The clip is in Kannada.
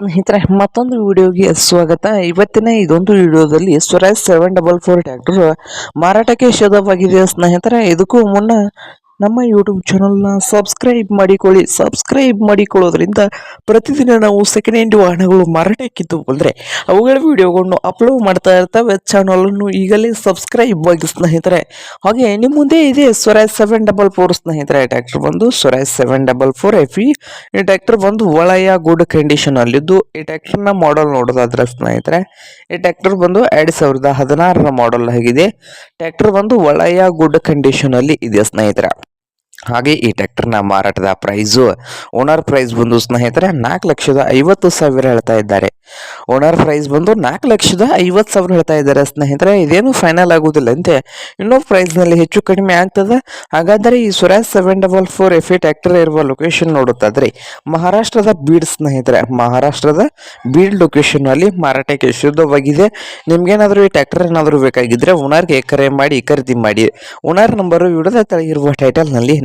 ಸ್ನೇಹಿತರೆ, ಮತ್ತೊಂದು ವಿಡಿಯೋಗೆ ಸ್ವಾಗತ. ಇವತ್ತಿನ ಇದೊಂದು ವಿಡಿಯೋದಲ್ಲಿ Swaraj seven double four tractor ಮಾರಾಟಕ್ಕೆ ಶೋಧವಾಗಿದೆ. ಸ್ನೇಹಿತರೆ, ಇದಕ್ಕೂ ಮುನ್ನ ನಮ್ಮ ಯೂಟ್ಯೂಬ್ ಚಾನಲ್ನ ಸಬ್ಸ್ಕ್ರೈಬ್ ಮಾಡಿಕೊಳ್ಳಿ. ಸಬ್ಸ್ಕ್ರೈಬ್ ಮಾಡಿಕೊಳ್ಳೋದ್ರಿಂದ ಪ್ರತಿದಿನ ನಾವು ಸೆಕೆಂಡ್ ಹ್ಯಾಂಡ್ ವಾಹನಗಳು ಮಾರಾಟಕ್ಕಿದ್ದು ಬಂದರೆ ಅವುಗಳ ವಿಡಿಯೋಗಳನ್ನು ಅಪ್ಲೋಡ್ ಮಾಡ್ತಾ ಇರ್ತವೆ. ಚಾನಲನ್ನು ಈಗಲೇ ಸಬ್ಸ್ಕ್ರೈಬ್ ಆಗಿ ಸ್ನೇಹಿತರೆ. ಹಾಗೆ ನಿಮ್ಮ ಮುಂದೆ ಇದೆ ಸ್ವರಾಜ್ ಸೆವೆನ್ ಡಬಲ್ ಫೋರ್ ಸ್ನೇಹಿತರೆ. ಟ್ಯಾಕ್ಟರ್ ಬಂದು Swaraj seven double four F E tractor ಬಂದು ಒಳೆಯ ಗುಡ್ ಕಂಡೀಷನ್ ಅಲ್ಲಿದ್ದು ಈ ಟ್ಯಾಕ್ಟರ್ನ ಮಾಡಲ್ ನೋಡೋದಾದ್ರೆ ಸ್ನೇಹಿತರೆ, ಈ ಟ್ಯಾಕ್ಟರ್ ಬಂದು ಎರಡು ಸಾವಿರದ ಹದಿನಾರರ ಮಾಡಲ್ ಆಗಿದೆ. ಟ್ಯಾಕ್ಟರ್ ಬಂದು ಒಳೆಯ ಗುಡ್ ಕಂಡೀಷನ್ ಅಲ್ಲಿ ಇದೆ ಸ್ನೇಹಿತರೆ? ಹಾಗೆ ಈ ಟ್ರ್ಯಾಕ್ಟರ್ನ ಮಾರಾಟದ ಪ್ರೈಸು ಓನರ್ ಪ್ರೈಸ್ ಬಂದು ಸ್ನೇಹಿತರೆ ನಾಲ್ಕು ಲಕ್ಷದ ಐವತ್ತು ಸಾವಿರ ಹೇಳ್ತಾ ಇದ್ದಾರೆ. ಓನರ್ ಪ್ರೈಸ್ ಬಂದು ನಾಲ್ಕು ಲಕ್ಷದ ಐವತ್ತು ಸಾವಿರ ಹೇಳ್ತಾ ಇದ್ದಾರೆ ಸ್ನೇಹಿತರೆ. ಇದೇನು ಫೈನಲ್ ಆಗುವುದಿಲ್ಲ ಅಂತೆ. ಇನ್ನೂ ಪ್ರೈಸ್ನಲ್ಲಿ ಹೆಚ್ಚು ಕಡಿಮೆ ಆಗ್ತದೆ. ಹಾಗಾದರೆ ಈ Swaraj seven double four F E tractor ಇರುವ ಲೊಕೇಶನ್ ನೋಡುತ್ತಾದ್ರೆ ಮಹಾರಾಷ್ಟ್ರದ ಬೀಡ್ ಸ್ನೇಹಿತರೆ. ಮಹಾರಾಷ್ಟ್ರದ ಬೀಡ್ ಲೊಕೇಶನ್ ಅಲ್ಲಿ ಮಾರಾಟಕ್ಕೆ ಶುದ್ಧವಾಗಿದೆ. ನಿಮ್ಗೇನಾದರೂ ಈ ಟ್ರ್ಯಾಕ್ಟರ್ ಏನಾದರೂ ಬೇಕಾಗಿದ್ರೆ ಓನರ್ಗೆ ಕರೆ ಮಾಡಿ ಖರೀದಿ ಮಾಡಿ. ಓನರ್ ನಂಬರು ವಿಡಿಯೋದ ಇರುವ ಟೈಟಲ್ನಲ್ಲಿ